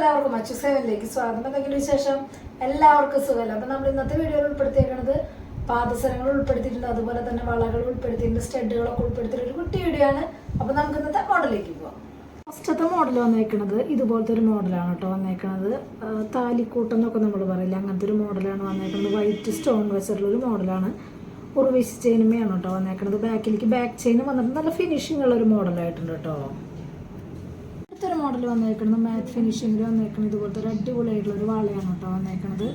എല്ലാവർക്കും അച്ചു സേവനിലേക്ക് സ്വാഗതം. എന്തെങ്കിലും വിശേഷം? എല്ലാവർക്കും സുഖമല്ല? അപ്പൊ നമ്മൾ ഇന്നത്തെ വീഡിയോയിൽ ഉൾപ്പെടുത്തിയേക്കുന്നത് പാദസരങ്ങൾ ഉൾപ്പെടുത്തിയിട്ടുണ്ട് അതുപോലെ തന്നെ വളകൾ ഉൾപ്പെടുത്തിയിട്ടുണ്ട് സ്റ്റഡുകളൊക്കെ ഉൾപ്പെടുത്തിയിട്ട് ഒരു കുട്ടി വീഡിയോ ആണ് അപ്പൊ നമുക്ക് ഇന്നത്തെ മോഡലിലേക്ക് പോവാം. ഫസ്റ്റത്തെ മോഡൽ വന്നേക്കുന്നത് ഇതുപോലത്തെ ഒരു മോഡലാണ് കേട്ടോ വന്നേക്കുന്നത് താലിക്കൂട്ടം എന്നൊക്കെ നമ്മൾ പറയില്ല? അങ്ങനത്തെ ഒരു മോഡലാണ് വന്നേക്കുന്നത് വൈറ്റ് സ്റ്റോൺ വെച്ചിട്ടുള്ള ഒരു മോഡലാണ്. ഉർവശി ചെയിനുമേ ആണ് കേട്ടോ വന്നേക്കുന്നത് ബാക്കിലേക്ക് ബാക്ക് ചെയിനും വന്നിട്ട് നല്ല ഫിനിഷിംഗ് ഉള്ള ഒരു മോഡലായിട്ടുണ്ട് കേട്ടോ. മോഡൽ വന്നേക്കുന്നത് മാറ്റ് ഫിനിഷിങ്ങിൽ വന്നേക്കുന്നത് ഇതുപോലത്തെ ഒരു അടിപൊളിയായിട്ടുള്ള ഒരു വാളയാണ് കേട്ടോ വന്നേക്കുന്നത്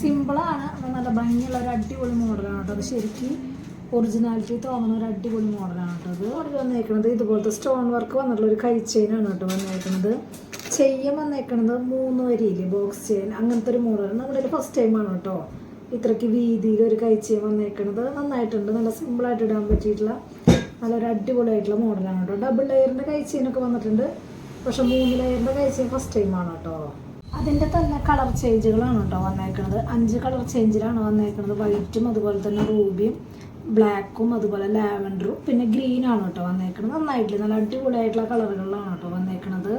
സിമ്പിളാണ് നല്ല ഭംഗിയുള്ള ഒരു അടിപൊളി മോഡലാണ് കേട്ടോ. അത് ശരിക്കും ഒറിജിനാലിറ്റി തോന്നുന്ന ഒരു അടിപൊളി മോഡലാണ് കേട്ടോ അത് മോഡൽ വന്നേക്കുന്നത് ഇതുപോലത്തെ സ്റ്റോൺ വർക്ക് വന്നിട്ടുള്ള ഒരു കൈ ചെയിനാണ് കേട്ടോ വന്നേക്കുന്നത് ചെയ്യാൻ വന്നേക്കുന്നത് മൂന്ന് വരിയിൽ ബോക്സ് ചെയിൻ അങ്ങനത്തെ ഒരു മോഡലാണ് നമ്മുടെ ഫസ്റ്റ് ടൈമാണ് കേട്ടോ. ഇത്രയ്ക്ക് വീതിയിൽ ഒരു കൈ വന്നേക്കുന്നത് നന്നായിട്ടുണ്ട് നല്ല സിമ്പിളായിട്ട് ഇടാൻ പറ്റിയിട്ടുള്ള നല്ലൊരു അടിപൊളിയായിട്ടുള്ള മോഡലാണ് കേട്ടോ. ഡബിൾ ലെയറിന്റെ കൈ വന്നിട്ടുണ്ട്. പക്ഷെ മൂന്ന് ലെയറിന്റെ കൈ ഫസ്റ്റ് ടൈമാണ് കേട്ടോ. അതിന്റെ തന്നെ കളർ ചേഞ്ചുകളാണ് കേട്ടോ വന്നേക്കുന്നത് അഞ്ച് കളർ ചേഞ്ചിലാണ് വന്നേക്കുന്നത് വൈറ്റും അതുപോലെ തന്നെ റൂബിയും ബ്ലാക്കും അതുപോലെ ലാവൻഡറും പിന്നെ ഗ്രീനാണ് കേട്ടോ വന്നേക്കുന്നത് നന്നായിട്ടില്ല? നല്ല അടിപൊളിയായിട്ടുള്ള കളറുകളിലാണ് കേട്ടോ വന്നേക്കുന്നത്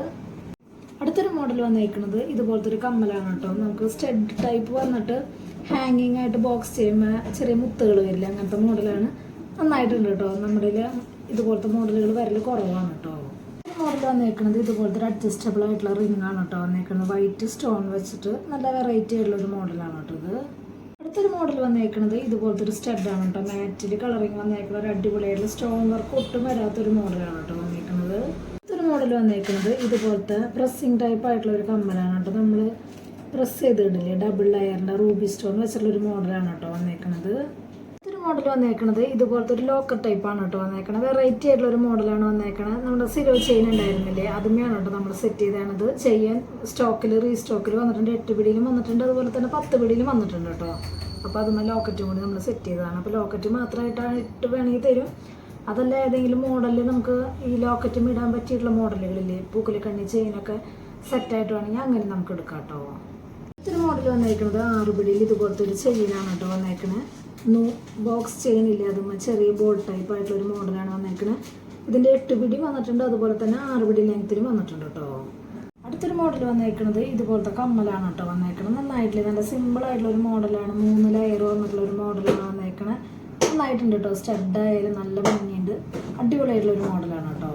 അടുത്തൊരു മോഡൽ വന്നേക്കുന്നത് ഇതുപോലത്തെ ഒരു കമ്മലാണ് കേട്ടോ. നമുക്ക് സ്റ്റഡ് ടൈപ്പ് വന്നിട്ട് ഹാങ്ങിങ് ആയിട്ട് ബോക്സ് ചെയ്യുമ്പോൾ ചെറിയ മുത്തുകൾ വരില്ല? അങ്ങനത്തെ മോഡലാണ് നന്നായിട്ടുണ്ട് കേട്ടോ. നമ്മുടെ ഇതുപോലത്തെ മോഡലുകൾ വരൽ കുറവാണ് കേട്ടോ. മോഡൽ വന്നേക്കുന്നത് ഇതുപോലത്തെ ഒരു അഡ്ജസ്റ്റബിൾ ആയിട്ടുള്ള റിംഗ് ആണ് കേട്ടോ വന്നേക്കുന്നത് വൈറ്റ് സ്റ്റോൺ വെച്ചിട്ട് നല്ല വെറൈറ്റി ആയിട്ടുള്ള ഒരു മോഡലാണ് കേട്ടോ ഇത്. അടുത്തൊരു മോഡൽ വന്നേക്കുന്നത് ഇതുപോലത്തെ ഒരു സ്റ്റഡാണ് കേട്ടോ മാറ്റിൽ കളറിങ് വന്നേക്കുന്ന ഒരു അടിപൊളിയായിട്ടുള്ള സ്റ്റോൺ വർക്ക് ഒട്ടും വരാത്തൊരു മോഡലാണ് കേട്ടോ വന്നേക്കുന്നത് അടുത്തൊരു മോഡൽ വന്നേക്കുന്നത് ഇതുപോലത്തെ പ്രസ്സിങ് ടൈപ്പ് ആയിട്ടുള്ള ഒരു കമ്മലാണ് കേട്ടോ. നമ്മൾ പ്രസ് ചെയ്തിട്ടില്ലേ? ഡബിൾ ലെയറിന്റെ റൂബി സ്റ്റോൺ വെച്ചിട്ടുള്ള ഒരു മോഡലാണ് കേട്ടോ വന്നേക്കുന്നത് മോഡൽ വന്നേക്കണത് ഇതുപോലത്തെ ഒരു ലോക്കർ ടൈപ്പാണ് കേട്ടോ വന്നേക്കണത്. വെറൈറ്റി ആയിട്ടുള്ള ഒരു മോഡലാണ് വന്നേക്കണത്. നമ്മുടെ സിരോ ചെയിൻ ഉണ്ടായിരുന്നില്ലേ? അതുമേയാണ് കേട്ടോ നമ്മൾ സെറ്റ് ചെയ്തത് ചെയ്യാൻ സ്റ്റോക്കിൽ റീസ്റ്റോക്കിൽ വന്നിട്ടുണ്ട്. എട്ട് പിടിയിലും വന്നിട്ടുണ്ട്. അതുപോലെ തന്നെ പത്ത് പിടിയിലും വന്നിട്ടുണ്ട് കേട്ടോ. അപ്പോൾ അതുമേ ലോക്കറ്റും കൂടി നമ്മൾ സെറ്റ് ചെയ്തതാണ്. അപ്പോൾ ലോക്കറ്റ് മാത്രമായിട്ടാണ് ഇട്ട് വേണമെങ്കിൽ തരും. അതല്ല ഏതെങ്കിലും മോഡലിൽ നമുക്ക് ഈ ലോക്കറ്റും ഇടാൻ പറ്റിയിട്ടുള്ള മോഡലുകളില്ലേ പൂക്കലി കണ്ണി ചെയിനൊക്കെ സെറ്റായിട്ട് വേണമെങ്കിൽ അങ്ങനെ നമുക്ക് എടുക്കാം കേട്ടോ. ഇത്തിരി മോഡൽ വന്നേക്കുന്നത് ആറുപിടിയിൽ ഇതുപോലത്തെ ഒരു ചെയിനാണ് കേട്ടോ വന്നേക്കണേ നൂ ബോക്സ് ചെയിൻ ഇല്ല അതും ചെറിയ ബോൾ ടൈപ്പ് ആയിട്ടുള്ള ഒരു മോഡലാണ് വന്നേക്കുന്നത് ഇതിന്റെ എട്ട് പിടി വന്നിട്ടുണ്ട്. അതുപോലെ തന്നെ ആറ് പിടി ലെങ്ത്തിലും വന്നിട്ടുണ്ട് കേട്ടോ അടുത്തൊരു മോഡൽ വന്നേക്കുന്നത് ഇതുപോലത്തെ കമ്മലാണ് കേട്ടോ വന്നേക്കണത്. നന്നായിട്ടില്ല? നല്ല സിമ്പിൾ ആയിട്ടുള്ള ഒരു മോഡലാണ് മൂന്ന് ലെയർ വന്നിട്ടുള്ള ഒരു മോഡലാണ് വന്നേക്കണത് നന്നായിട്ടുണ്ട് കേട്ടോ സ്റ്റഡ് ആയാലും നല്ല ഭംഗിയുണ്ട്. അടിപൊളിയായിട്ടുള്ള ഒരു മോഡലാണ് കേട്ടോ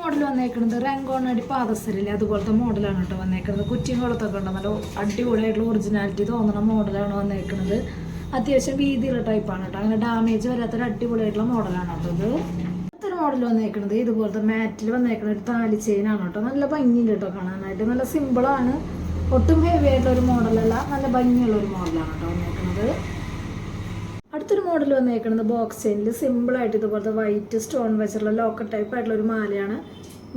മോഡൽ വന്നേക്കുന്നത് റെങ്കോണടി പാദസരില്ലേ? അതുപോലത്തെ മോഡലാണ് കേട്ടോ വന്നേക്കുന്നത് കുറ്റിയും കുളത്തൊക്കെ ഉണ്ടോ? നല്ല അടിപൊളിയായിട്ടുള്ള ഒറിജിനാലിറ്റി തോന്നുന്ന മോഡലാണ് വന്നേക്കുന്നത് അത്യാവശ്യം വീതിയുള്ള ടൈപ്പാണ് കേട്ടോ. അങ്ങനെ ഡാമേജ് വരാത്തൊരു അടിപൊളിയായിട്ടുള്ള മോഡലാണ് കേട്ടോ ഇത്. അടുത്തൊരു മോഡൽ വന്നേക്കുന്നത് ഇതുപോലത്തെ മാറ്റിൽ വന്നേക്കുന്ന ഒരു താലി ചെയിനാണ് കേട്ടോ. നല്ല ഭംഗിയുണ്ട് കേട്ടോ കാണാനായിട്ട്. നല്ല സിമ്പിളാണ് ഒട്ടും ഹെവി ആയിട്ടുള്ള ഒരു മോഡലല്ല നല്ല ഭംഗിയുള്ള ഒരു മോഡലാണ് കേട്ടോ വന്നേക്കുന്നത് അടുത്തൊരു മോഡൽ വന്നേക്കുന്നത് ബോക്സ് ചെയിനിൽ സിമ്പിളായിട്ട് ഇതുപോലത്തെ വൈറ്റ് സ്റ്റോൺ വെച്ചിട്ടുള്ള ലോക്കർ ടൈപ്പ് ആയിട്ടുള്ള ഒരു മാലയാണ്.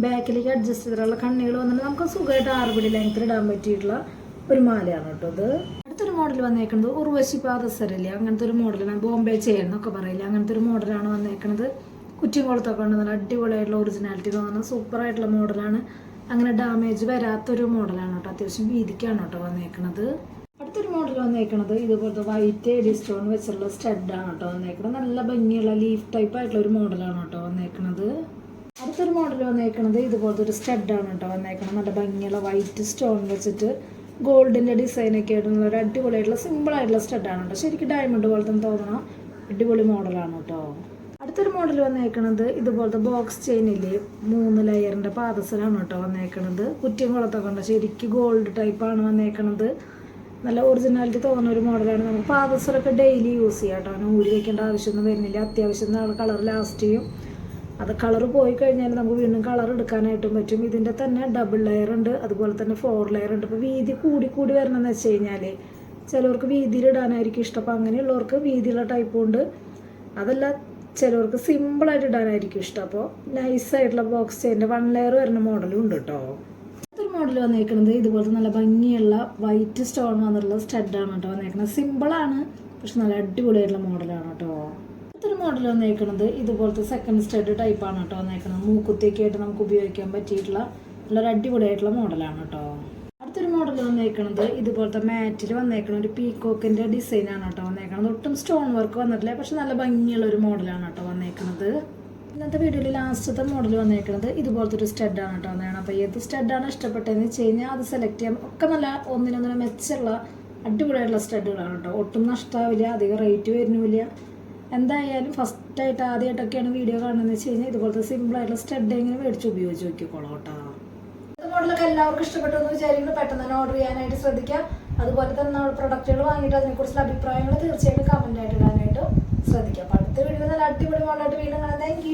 ബാക്കിലേക്ക് അഡ്ജസ്റ്റ് ചെയ്തിട്ടുള്ള കണ്ണികൾ വന്നിട്ട് നമുക്ക് സുഖമായിട്ട് ആറുപടി ലെങ്ത്തിൽ ഇടാൻ പറ്റിയിട്ടുള്ള ഒരു മാലയാണ് കേട്ടോ ഇത്. അടുത്തൊരു മോഡൽ വന്നേക്കുന്നത് ഉർവശി പാദസരല്ലേ അങ്ങനത്തെ ഒരു മോഡലാണ് ബോംബെ ചെയിൻ എന്നൊക്കെ പറയില്ല? അങ്ങനത്തെ ഒരു മോഡലാണ് വന്നേക്കുന്നത് കുറ്റിയും ഉണ്ട് നല്ല അടിപൊളിയായിട്ടുള്ള ഒറിജിനാലിറ്റി തോന്നുന്ന സൂപ്പറായിട്ടുള്ള മോഡലാണ് അങ്ങനെ ഡാമേജ് വരാത്തൊരു മോഡലാണ് കേട്ടോ. അത്യാവശ്യം വീതിക്കാണ് കേട്ടോ വന്നേക്കുന്നത് അടുത്തൊരു മോഡൽ വന്നേക്കുന്നത് ഇതുപോലത്തെ വൈറ്റ് എഡി സ്റ്റോൺ വെച്ചുള്ള സ്റ്റഡാണ് കേട്ടോ വന്നേക്കുന്നത് നല്ല ഭംഗിയുള്ള ലീഫ് ടൈപ്പ് ആയിട്ടുള്ള ഒരു മോഡലാണ് കേട്ടോ വന്നേക്കുന്നത് അടുത്തൊരു മോഡൽ വന്നേക്കുന്നത് ഇതുപോലത്തെ ഒരു സ്റ്റഡാണ് കേട്ടോ വന്നേക്കുന്നത് നല്ല ഭംഗിയുള്ള വൈറ്റ് സ്റ്റോൺ വെച്ചിട്ട് ഗോൾഡിന്റെ ഡിസൈനൊക്കെ ആയിട്ടുള്ള ഒരു അടിപൊളിയായിട്ടുള്ള സിമ്പിൾ ആയിട്ടുള്ള സ്റ്റഡാണ് കേട്ടോ ശരിക്കും ഡയമണ്ട് പോലെ തോന്നണം അടിപൊളി മോഡലാണ് കേട്ടോ അടുത്തൊരു മോഡൽ വന്നേക്കണത് ഇതുപോലത്തെ ബോക്സ് ചെയിനില്ലേ മൂന്ന് ലെയറിന്റെ പാദസനാണ് കേട്ടോ വന്നേക്കണത്. കുറ്റിയും കുളത്തൊക്കെ ഉണ്ട്. ശരിക്കും ഗോൾഡ് ടൈപ്പാണ് വന്നേക്കണത്. നല്ല ഒറിജിനാലിറ്റി തോന്നുന്ന ഒരു മോഡലാണ് നമുക്ക് പാദസരൊക്കെ ഡെയിലി യൂസ് ചെയ്യാം കേട്ടോ അങ്ങനെ ഊരി വെക്കേണ്ട ആവശ്യമൊന്നും വരുന്നില്ല. അത്യാവശ്യം കളർ ലാസ്റ്റ് ചെയ്യും അത് കളർ പോയി കഴിഞ്ഞാൽ നമുക്ക് വീണ്ടും കളർ എടുക്കാനായിട്ടും പറ്റും. ഇതിന്റെ തന്നെ ഡബിൾ ലെയർ ഉണ്ട്. അതുപോലെ തന്നെ ഫോർ ലെയർ ഉണ്ട്. ഇപ്പോൾ വീതി കൂടി കൂടി വരണമെന്ന് വെച്ച് കഴിഞ്ഞാൽ ചിലവർക്ക് വീതിയിലിടാനായിരിക്കും ഇഷ്ടം. അപ്പോൾ അങ്ങനെയുള്ളവർക്ക് വീതിയുള്ള ടൈപ്പും ഉണ്ട്. അതല്ല ചിലവർക്ക് സിമ്പിളായിട്ട് ഇടാനായിരിക്കും ഇഷ്ടം. അപ്പോൾ നൈസായിട്ടുള്ള ബോക്സ് ചെയിന്റെ വൺ ലെയർ വരുന്ന മോഡലും ഉണ്ട് കേട്ടോ അടുത്തൊരു മോഡൽ വന്നേക്കുന്നത് ഇതുപോലത്തെ നല്ല ഭംഗിയുള്ള വൈറ്റ് സ്റ്റോൺ വന്നിട്ടുള്ള സ്റ്റഡാണ് കേട്ടോ വന്നേക്കുന്നത് സിമ്പിളാണ് പക്ഷെ നല്ല അടിപൊളിയായിട്ടുള്ള മോഡലാണ് കേട്ടോ അടുത്തൊരു മോഡൽ വന്നേക്കുന്നത് ഇതുപോലത്തെ സെക്കൻഡ് സ്റ്റഡ് ടൈപ്പാണ് കേട്ടോ വന്നേക്കുന്നത് മൂക്കുത്തേക്കായിട്ട് നമുക്ക് ഉപയോഗിക്കാൻ പറ്റിയിട്ടുള്ള നല്ലൊരു അടിപൊളിയായിട്ടുള്ള മോഡലാണ് കേട്ടോ. അടുത്തൊരു മോഡൽ വന്നേക്കുന്നത് ഇതുപോലത്തെ മാറ്റിൽ വന്നേക്കുന്ന ഒരു പീക്കോക്കിന്റെ ഡിസൈനാണ് കേട്ടോ വന്നേക്കുന്നത് ഒട്ടും സ്റ്റോൺ വർക്ക് വന്നിട്ടില്ല പക്ഷെ നല്ല ഭംഗിയുള്ള ഒരു മോഡലാണ് കേട്ടോ വന്നേക്കുന്നത് ഇന്നത്തെ വീഡിയോയിൽ ലാസ്റ്റത്തെ മോഡൽ വന്നേക്കുന്നത് ഇതുപോലത്തെ ഒരു സ്റ്റഡാണ് കേട്ടോ വന്നതാണ് അപ്പോൾ ഏത് സ്റ്റഡാണ് ഇഷ്ടപ്പെട്ടതെന്ന് വെച്ച് കഴിഞ്ഞാൽ അത് സെലക്ട് ചെയ്യാം ഒക്കെ നല്ല ഒന്നിനൊന്നിനും മെച്ചമുള്ള അടിപൊളിയായിട്ടുള്ള സ്റ്റഡുകളാണ് കേട്ടോ. ഒട്ടും നഷ്ടമാവില്ല അധികം റേറ്റ് വരുന്നില്ല. എന്തായാലും ഫസ്റ്റായിട്ട് ആദ്യമായിട്ടൊക്കെയാണ് വീഡിയോ കാണുന്നതെന്ന് വെച്ച് കഴിഞ്ഞാൽ ഇതുപോലത്തെ സിമ്പിളായിട്ടുള്ള സ്റ്റഡ് എങ്ങനെ മേടിച്ച് ഉപയോഗിച്ച് നോക്കിക്കോളാം കേട്ടോ. മോഡലൊക്കെ എല്ലാവർക്കും ഇഷ്ടപ്പെട്ടു എന്ന് വിചാരിക്കുന്നു. പെട്ടെന്ന് തന്നെ ഓർഡർ ചെയ്യാനായിട്ട് ശ്രദ്ധിക്കാം അതുപോലെ തന്നെ നമ്മൾ പ്രൊഡക്റ്റുകൾ വാങ്ങിയിട്ട് അതിനെക്കുറിച്ചുള്ള അഭിപ്രായങ്ങൾ തീർച്ചയായിട്ടും കമന്റ് ആയിട്ട് ഇടാനായിട്ട് ശ്രദ്ധിക്കാം അപ്പോൾ അടുത്ത വീഡിയോ നല്ല അടിപൊളി മോഡലായിട്ട് വീണ്ടും കാണാം. താങ്ക്